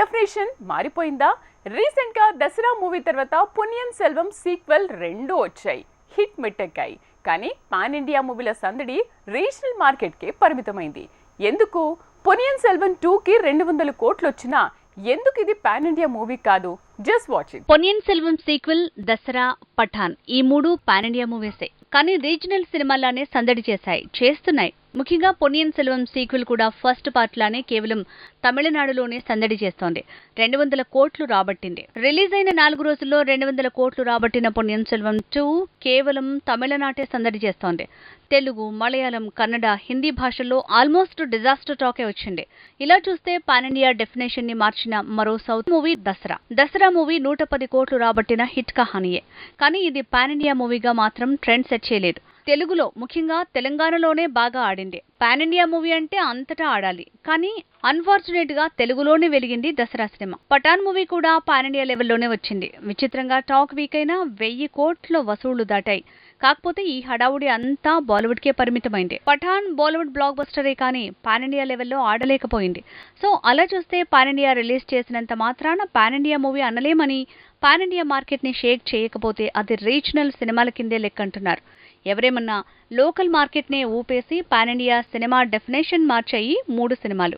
Definition మారిపోయిందా? రీసెంట్గా Dasara movie తర్వాత పుణ్యం సెల్వం సీక్వెల్ రెండు వచ్చాయి. హిట్ మిట్టెక్కాయి. కానీ పాన్ ఇండియా మూవీల సందడి రీజనల్ మార్కెట్కే పరిమితమైంది. ఎందుకు? పొనియన్ సెల్వన్ టూకి రెండు వందల కోట్లు వచ్చినా ఎందుకు ఇది పాన్ ఇండియా మూవీ కాదు? Just watch it. Selvan sequel Dasara Pathaan ఈ మూడు పాన్ ఇండియా మూవీసే. కానీ రీజనల్ సినిమాలానే సందడి చేశాయి చేస్తున్నాయి. ముఖ్యంగా పొన్నియన్ సెల్వం సీక్వెల్ కూడా ఫస్ట్ పార్ట్ లానే కేవలం తమిళనాడులోనే సందడి చేస్తోంది. రెండు వందల కోట్లు రాబట్టింది. రిలీజ్ అయిన నాలుగు రోజుల్లో రెండు వందల కోట్లు రాబట్టిన పొన్నియన్ సెల్వం టూ కేవలం తమిళనాటే సందడి చేస్తోంది. తెలుగు మలయాళం కన్నడ హిందీ భాషల్లో ఆల్మోస్ట్ డిజాస్టర్ టాకే వచ్చింది. ఇలా చూస్తే పాన్ ఇండియా డెఫినేషన్ని మార్చిన మరో south movie Dasara. Dasara movie నూట పది కోట్లు రాబట్టిన హిట్ కహానియే. కానీ ఇది పాన్ ఇండియా మూవీగా మాత్రం ట్రెండ్ సెట్ చేయలేదు. తెలుగులో ముఖ్యంగా తెలంగాణలోనే బాగా ఆడింది. పాన్ ఇండియా మూవీ అంటే అంతటా ఆడాలి. కానీ అన్ఫార్చునేట్గా తెలుగులోనే వెలిగింది దసరా సినిమా. పఠాన్ మూవీ కూడా పాన్ ఇండియా లెవెల్లోనే వచ్చింది. విచిత్రంగా టాక్ వీక్ అయినా వెయ్యి కోట్ల వసూళ్ళు దాటాయి. కాకపోతే ఈ హడావుడి అంతా బాలీవుడ్ కే పరిమితమైంది. పఠాన్ బాలీవుడ్ బ్లాక్ బస్టరే కానీ పాన్ ఇండియా లెవెల్లో ఆడలేకపోయింది. సో అలా చూస్తే పాన్ ఇండియా రిలీజ్ చేసినంత మాత్రాన పాన్ ఇండియా మూవీ అనలేమని పాన్ ఇండియా మార్కెట్ని షేక్ చేయకపోతే అది రీజనల్ సినిమాల కిందే లెక్కంటున్నారు. ఎవరేమన్నా లోకల్ మార్కెట్నే ఊపేసి పాన్ ఇండియా సినిమా డెఫినేషన్ మార్చాయి మూడు సినిమాలు.